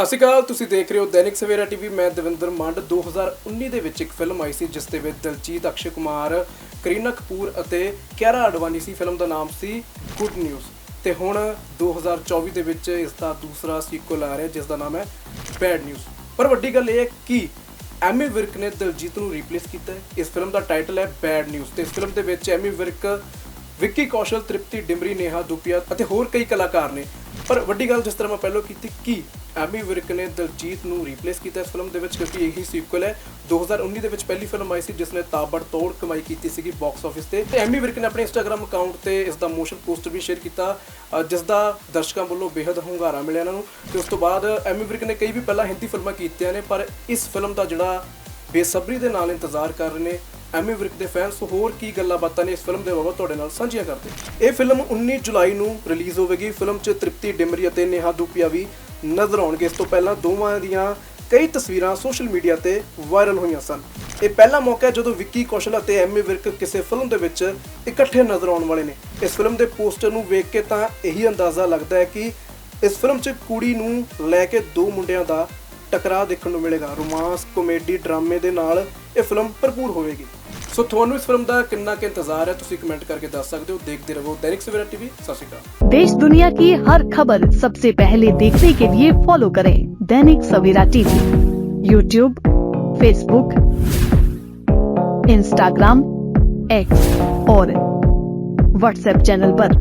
ਸਤਿ ਸ਼੍ਰੀ ਅਕਾਲ, ਤੁਸੀਂ ਦੇਖ ਰਹੇ ਹੋ ਦੈਨਿਕ ਸਵੇਰਾ ਟੀਵੀ। ਮੈਂ ਦਵਿੰਦਰ ਮੰਡ। 2019 ਦੇ ਵਿੱਚ ਇੱਕ ਫਿਲਮ ਆਈ ਸੀ, ਜਿਸ ਦੇ ਵਿੱਚ ਦਲਜੀਤ, ਅਕਸ਼ੇ ਕੁਮਾਰ, ਕਰੀਨਾ ਕਪੂਰ ਅਤੇ ਕਿਆਰਾ ਅਡਵਾਨੀ ਸੀ। ਫਿਲਮ ਦਾ ਨਾਮ ਸੀ ਗੁੱਡ ਨਿਊਜ਼ ਤੇ ਹੁਣ 2024 ਦੇ ਵਿੱਚ ਇਸ ਦਾ ਦੂਸਰਾ ਸੀਕੁਅਲ ਆ ਰਿਹਾ, ਜਿਸ ਦਾ ਨਾਮ ਹੈ ਬੈਡ ਨਿਊਜ਼ ਪਰ ਵੱਡੀ ਗੱਲ ਇਹ ਹੈ ਕਿ ਐਮੀ ਵਿਰਕ ਨੇ ਦਲਜੀਤ ਨੂੰ ਰੀਪਲੇਸ ਕੀਤਾ ਹੈ। ਇਸ ਫਿਲਮ ਦਾ ਟਾਈਟਲ ਹੈ ਬੈਡ ਨਿਊਜ਼ ਤੇ ਇਸ ਫਿਲਮ ਦੇ ਵਿੱਚ ਐਮੀ ਵਿਰਕ ਵਿੱਕੀ ਕੌਸ਼ਲ, ਤ੍ਰਿਪਤੀ, ਡਿਮਰੀ, ਨੇਹਾ, ਦੁਪੀਆ ਅਤੇ ਹੋਰ ਕਈ ਕਲਾਕਾਰ ਨੇ। ਪਰ ਵੱਡੀ ਗੱਲ ਜਿਸ ਤਰ੍ਹਾਂ ਮੈਂ ਪਹਿਲਾਂ ਕੀਤੀ, ਕਿ ਐਮੀ ਵਿਰਕ ਨੇ ਦਲਜੀਤ ਨੂੰ ਰੀਪਲੇਸ ਕੀਤਾ ਇਸ ਫਿਲਮ ਦੇ ਵਿੱਚ? ਕਿਉਂਕਿ ਇਹੀ ਸੀਕੁਅਲ ਹੈ। 2019 ਦੇ ਵਿੱਚ ਪਹਿਲੀ ਫਿਲਮ ਆਈ ਸੀ, ਜਿਸ ਨੇ ਤਾਬੜ ਤੋੜ ਕਮਾਈ ਕੀਤੀ ਸੀਗੀ ਬਾਕਸ ਆਫਿਸ ਤੇ। ਤੇ ਐਮੀ ਵਿਰਕ ਨੇ ਆਪਣੇ ਇੰਸਟਾਗ੍ਰam ਅਕਾਊਂਟ ਤੇ ਇਸ ਦਾ ਮੋਸ਼ਨ ਪੋਸਟਰ ਵੀ ਸ਼ੇਅਰ ਕੀਤਾ ਜਿਸ ਦਾ ਦਰਸ਼ਕਾਂ ਵੱਲੋਂ ਬੇहद ਹੁੰਗਾਰਾ ਮਿਲਿਆ ਇਹਨਾਂ ਨੂੰ। ਤੇ ਉਸ ਤੋਂ ਬਾਅਦ ਐਮੀ ਵਿਰਕ ਨੇ ਕਈ ਵੀ ਪਹਿਲਾਂ ਹਿੰਦੀ ਫਿਲਮਾਂ ਕੀਤੀਆਂ ਨੇ, ਪਰ ਇਸ ਫਿਲਮ ਦਾ ਜਿਹੜਾ ਬੇਸਬਰੀ ਦੇ ਨਾਲ ਇੰਤਜ਼ਾਰ ਕਰ ਰਹੇ ਨੇ ਐਮੀ ਵਿਰਕ ਦੇ ਫੈਨਸ ਹੋਰ ਕੀ ਗੱਲਾਂ ਬਾਤਾਂ ਨੇ ਇਸ ਫਿਲਮ ਦੇ ਬਾਬਤ ਤੁਹਾਡੇ ਨਾਲ ਸਾਂਝੀਆਂ ਕਰਦੇ? ਇਹ ਫਿਲਮ 19 ਜੁਲਾਈ ਨੂੰ ਰਿਲੀਜ਼ ਹੋਵੇਗੀ। ਫਿਲਮ 'ਚ ਤ੍ਰਿਪਤੀ, ਡਿਮਰੀ ਅਤੇ ਨੇਹਾ ਦੂਪੀਆ ਵੀ ਨਜ਼ਰ ਆਉਣਗੇ। ਇਸ ਤੋਂ ਪਹਿਲਾਂ ਦੋਵਾਂ ਦੀਆਂ ਕਈ ਤਸਵੀਰਾਂ ਸੋਸ਼ਲ ਮੀਡੀਆ ਤੇ ਵਾਇਰਲ ਹੋਈਆਂ ਸਨ। ਇਹ ਪਹਿਲਾ ਮੌਕਾ ਹੈ ਜਦੋਂ ਵਿੱਕੀ ਕੌਸ਼ਲ ਅਤੇ ਐਮੀ ਵਿਰਕ ਕਿਸੇ ਫਿਲਮ ਦੇ ਵਿੱਚ ਇਕੱਠੇ ਨਜ਼ਰ ਆਉਣ ਵਾਲੇ ਨੇ। ਇਸ ਫਿਲਮ ਦੇ ਪੋਸਟਰ ਨੂੰ ਵੇਖ ਕੇ ਤਾਂ ਇਹੀ ਅੰਦਾਜ਼ਾ ਲੱਗਦਾ ਹੈ ਕਿ ਇਸ ਫਿਲਮ 'ਚ ਕੁੜੀ ਨੂੰ ਲੈ ਕੇ ਦੋ ਮੁੰਡਿਆਂ ਦਾ ਟਕਰਾਅ ਦੇਖਣ ਨੂੰ ਮਿਲੇਗਾ ਰੋਮਾਂਸ ਕਾਮੇਡੀ ਡਰਾਮੇ ਦੇ ਨਾਲ ਇਹ ਫਿਲਮ ਭਰਪੂਰ ਹੋਵੇਗੀ ਸੋ ਤੁਹਾਨੂੰ ਇਸ ਫਿਲਮ ਦਾ ਕਿੰਨਾ ਕੁ ਇੰਤਜ਼ਾਰ ਹੈ ਤੁਸੀਂ ਕਮੈਂਟ ਕਰਕੇ ਦੱਸ ਸਕਦੇ ਹੋ ਦੇਖਦੇ ਰਹੋ ਦੈਨਿਕ ਸਵੇਰਾ ਟੀਵੀ ਸਤਿ ਸ਼੍ਰੀ ਅਕਾਲ देश दुनिया की हर खबर सबसे पहले देखने के लिए फॉलो करें Dainik Savera TV YouTube Facebook Instagram X और व्हाट्सएप चैनल पर।